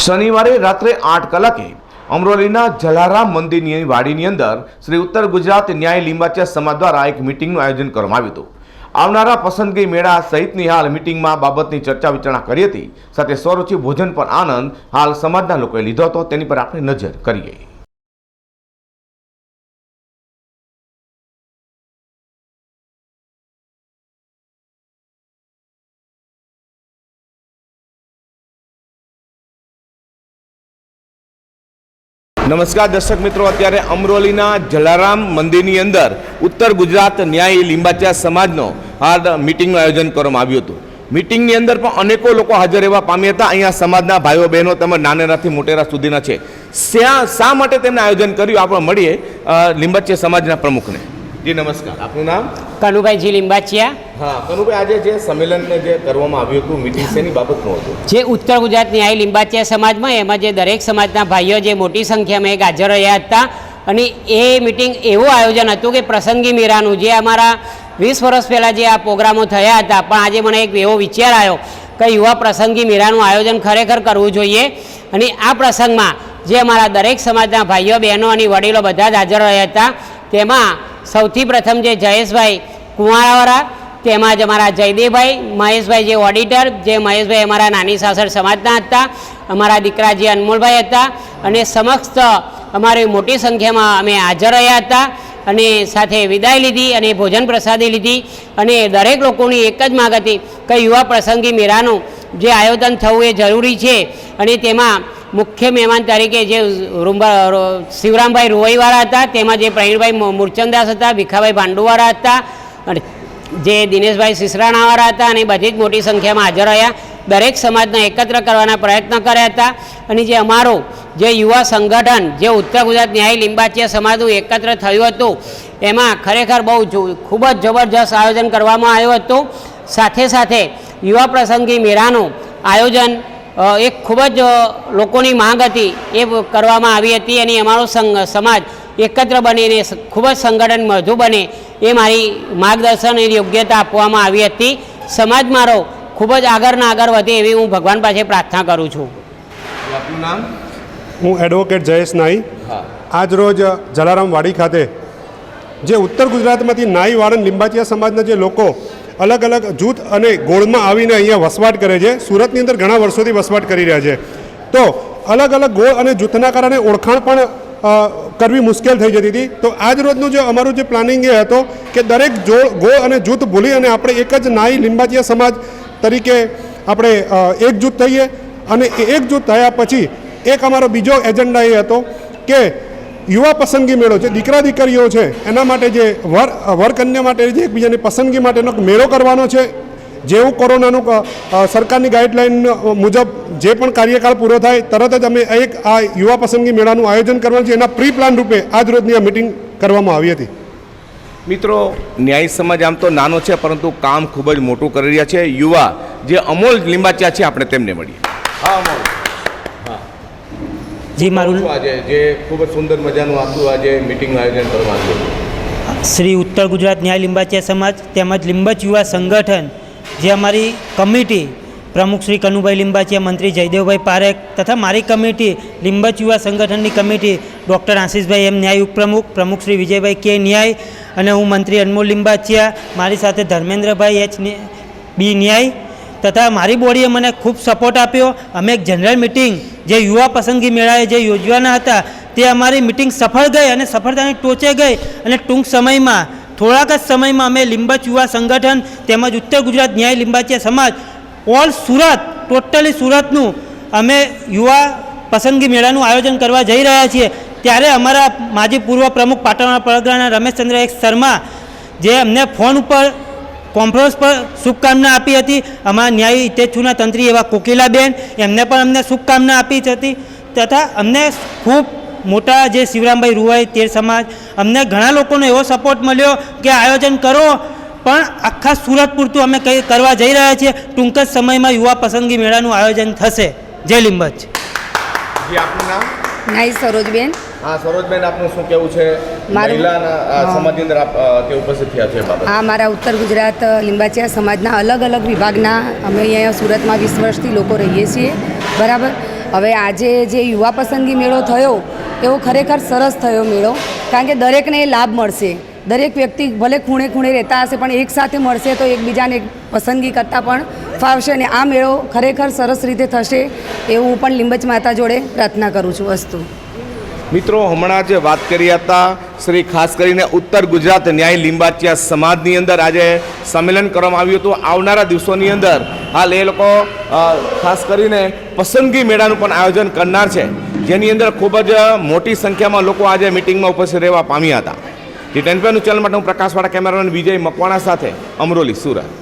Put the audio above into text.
શનિવારે રાત્રે આઠ કલાકે અમરોલીના જલારામ મંદિરની વાડીની અંદર શ્રી ઉત્તર ગુજરાત ન્યાય લિંબાચા સમાજ દ્વારા એક મિટિંગનું આયોજન કરવામાં આવ્યું હતું. આવનારા પસંદગી મેળા સહિતની હાલ મિટિંગમાં બાબતની ચર્ચા વિચારણા કરી હતી. સાથે સ્વરૂચિ ભોજન પર આનંદ હાલ સમાજના લોકોએ લીધો હતો. તેની પર આપણે નજર કરીએ. નમસ્કાર દર્શક મિત્રો, અત્યારે અમરોલીના જલારામ મંદિરની અંદર ઉત્તર ગુજરાત ન્યાય લીંબાચા સમાજનો હાલ મિટિંગનું આયોજન કરવામાં આવ્યું હતું. મિટિંગની અંદર પણ અનેકો લોકો હાજર રહેવા પામ્યા હતા. અહીંયા સમાજના ભાઈઓ, બહેનો તેમજ નાનેરાથી મોટેરા સુધીના છે. શા માટે તેમને આયોજન કર્યું? આપણે મળીએ લીંબાચિયા સમાજના પ્રમુખને. જી, નમસ્કાર. આપનું નામ? કનુભાઈજી લીંબાચિયા હા કનુભાઈ જે ઉત્તર ગુજરાત ન્યાય લીંબાચિયા સમાજમાં, એમાં જે દરેક સમાજના ભાઈઓ જે મોટી સંખ્યામાં એક હાજર રહ્યા હતા, અને એ મિટિંગ એવું આયોજન હતું કે પ્રસંગી મીરાનું, જે અમારા વીસ વર્ષ પહેલાં જે આ પ્રોગ્રામો થયા હતા, પણ આજે મને એક એવો વિચાર આવ્યો કે યુવા પ્રસંગી મીરાનું આયોજન ખરેખર કરવું જોઈએ. અને આ પ્રસંગમાં જે અમારા દરેક સમાજના ભાઈઓ, બહેનો અને વડીલો બધા જ હાજર રહ્યા હતા, તેમાં સૌથી પ્રથમ જે જયેશભાઈ કુંવારાવાળા તેમાં જ અમારા જયદેવભાઈ, મહેશભાઈ જે ઓડિટર જે મહેશભાઈ અમારા નાની સાસર સમાજના હતા, અમારા દીકરા જે અનમોલભાઈ હતા, અને સમક્ષ અમારી મોટી સંખ્યામાં અમે હાજર રહ્યા હતા, અને સાથે વિદાય લીધી અને ભોજન પ્રસાદી લીધી, અને દરેક લોકોની એક જ માગ હતી કે યુવા પ્રસંગી મેળાનું જે આયોજન થવું એ જરૂરી છે, અને તેમાં મુખ્ય મહેમાન તરીકે જે રૂંબા શિવરામભાઈ રોવઈવાળા હતા, તેમાં જે પ્રવીણભાઈ મૂર્ચંદાસ હતા, ભીખાભાઈ ભાંડુવાળા હતા, અને જે દિનેશભાઈ સિસરાણાવાળા હતા અને બધી જ મોટી સંખ્યામાં હાજર રહ્યા. દરેક સમાજને એકત્ર કરવાના પ્રયત્ન કર્યા હતા. અને જે અમારું જે યુવા સંગઠન, જે ઉત્તર ગુજરાત ન્યાય લિંબાચીય સમાજનું એકત્ર થયું હતું, એમાં ખરેખર બહુ ખૂબ જ જબરજસ્ત આયોજન કરવામાં આવ્યું હતું. સાથે સાથે યુવા પ્રસંગી મેળાનું આયોજન એક ખૂબ જ લોકોની માંગ હતી એ કરવામાં આવી હતી. અને અમારો સમાજ એકત્ર બનીને, ખૂબ જ સંગઠન મજબૂત બને એ મારી માર્ગદર્શન એ યોગ્યતા આપવામાં આવી હતી. સમાજ મારો ખૂબ જ આગળના આગળ વધે એવી હું ભગવાન પાસે પ્રાર્થના કરું છું. આપનું નામ? હું એડવોકેટ જયેશ નાઈ. આજરોજ આજ રોજ જલારામ વાડી ખાતે જે ઉત્તર ગુજરાતમાંથી નાઈ વાળન લિંબાચિયા સમાજના જે લોકો અલગ અલગ જૂથ અને ગોળમાં આવીને અહીંયા વસવાટ કરે છે સુરતની અંદર ઘણા વર્ષોથી વસવાટ કરી રહ્યા છે. તો અલગ અલગ ગોળ અને જૂથના કારણે ઓળખાણ પણ કરવી મુશ્કેલ થઈ જતી હતી. તો આજ રોજનું જે અમારું જે પ્લાનિંગ એ હતો કે દરેક જો ગો અને જૂથ ભૂલી અને આપણે એક જ નાઈ લિંબાચિયા સમાજ તરીકે આપણે એકજૂથ થઈએ અને એકજૂથ થયા પછી એક અમારો બીજો એજન્ડા એ હતો કે યુવા પસંદગી મેળો જે દીકરા દીકરીઓ છે, એના માટે જે વર વર કન્યા માટે જે એકબીજાની પસંદગી માટેનો મેળો કરવાનો છે જેવું કોરોનાનું સરકારની ગાઈડલાઈન મુજબ જે પણ કાર્યકાળ પૂરો થાય તરત જ અમે એક આ યુવા પસંદગી મેળાનું આયોજન કરવાનું છે. એના પ્રી પ્લાન રૂપે આજ રોજની આ મિટિંગ કરવામાં આવી હતી. મિત્રો ન્યાય સમાજ આમ તો નાનો છે પરંતુ કામ ખૂબ જ મોટું કરી રહ્યા છે. યુવા જે અમોલ લિંબાચ્યા છે આપણે તેમને મળીએ. હા અમોલ. જી મારું શું આજે જે ખૂબ જ સુંદર મજાનું આખું આજે મિટિંગનું આયોજન કરવામાં આવ્યું શ્રી ઉત્તર ગુજરાત ન્યાય લિંબાચિયા સમાજ તેમજ લિંબચ યુવા સંગઠન જે અમારી કમિટી પ્રમુખ શ્રી કનુભાઈ લિંબાચિયા મંત્રી જયદેવભાઈ પારેખ તથા મારી કમિટી, લિંબચ યુવા સંગઠનની કમિટી, ડૉક્ટર આશીષભાઈ એમ ન્યાય ઉપપ્રમુખ, પ્રમુખ શ્રી વિજયભાઈ કે ન્યાય અને હું મંત્રી અનમોલ લિંબાચિયા, મારી સાથે ધર્મેન્દ્રભાઈ એચ બી ન્યાય તથા મારી બોડીએ મને ખૂબ સપોર્ટ આપ્યો. અમે એક જનરલ મિટિંગ જે યુવા પસંદગી મેળાએ જે યોજવાના હતા, તે અમારી મિટિંગ સફળ ગઈ અને સફળતાની ટોચે ગઈ અને ટૂંક સમયમાં થોડાક જ સમયમાં અમે લીંબચ યુવા સંગઠન તેમજ ઉત્તર ગુજરાત ન્યાય લીંબાચિયા સમાજ, ઓલ સુરત, ટોટલી સુરતનું અમે યુવા પસંદગી મેળાનું આયોજન કરવા જઈ રહ્યા છીએ. ત્યારે અમારા માજી પૂર્વ પ્રમુખ પાટણના પરગણાના રમેશચંદ્ર એક શર્મા, જે અમને ફોન ઉપર કોન્ફરન્સ પર શુભકામના આપી હતી. અમારા ન્યાય ઇતેચ્છુના તંત્રી એવા કોકિલાબેન, એમને પણ અમને શુભકામના આપી હતી. તથા અમને ખૂબ મોટા જે શિવરામભાઈ રૂવાઈ તેર સમાજ અમને ઘણા લોકોનો એવો સપોર્ટ મળ્યો કે આયોજન કરો. પણ આખા સુરત પૂરતું અમે કંઈ કરવા જઈ રહ્યા છીએ. ટૂંક જ સમયમાં યુવા પસંદગી મેળાનું આયોજન થશે. જય લિંબચ આપનું નામ? નાઈ સરોજબેન. હા સરોજબેન આપનું શું કેવું છે? મહિલાના આ સમાજની અંદર આપ તે ઉપસ્થિત થયા છે હા મારા ઉત્તર ગુજરાત લીંબાચિયા સમાજના અલગ અલગ વિભાગના અમે અહીંયા સુરતમાં વીસ વર્ષથી લોકો રહીએ છીએ. બરાબર? હવે આજે જે યુવા પસંદગી મેળો થયો એવો ખરેખર સરસ થયો મેળો. કારણ કે દરેકને એ લાભ મળશે. દરેક વ્યક્તિ ભલે ખૂણે ખૂણે રહેતા હશે, પણ એકસાથે મળશે તો એકબીજાને પસંદગી કરતાં પણ ફાવશે અને આ મેળો ખરેખર સરસ રીતે થશે એવું હું પણ લીંબચ માતા જોડે પ્રાર્થના કરું છું વસ્તુ. મિત્રો, હમણાં જે વાત કરી હતા શ્રી ખાસ કરીને ઉત્તર ગુજરાત ન્યાય લિંબાચિયા સમાજની અંદર આજે સંમેલન કરવામાં આવ્યું હતું. આવનારા દિવસોની અંદર હાલ એ લોકો ખાસ કરીને પસંદગી મેળાનું પણ આયોજન કરનાર છે. જેની અંદર ખૂબ જ મોટી સંખ્યામાં લોકો આજે મિટિંગમાં ઉપસ્થિત રહેવા પામ્યા હતા. ટી ટેન ચેનલ માટે હું પ્રકાશવાળા કેમેરામેન વિજય મકવાણા સાથે અમરોલી સુરત.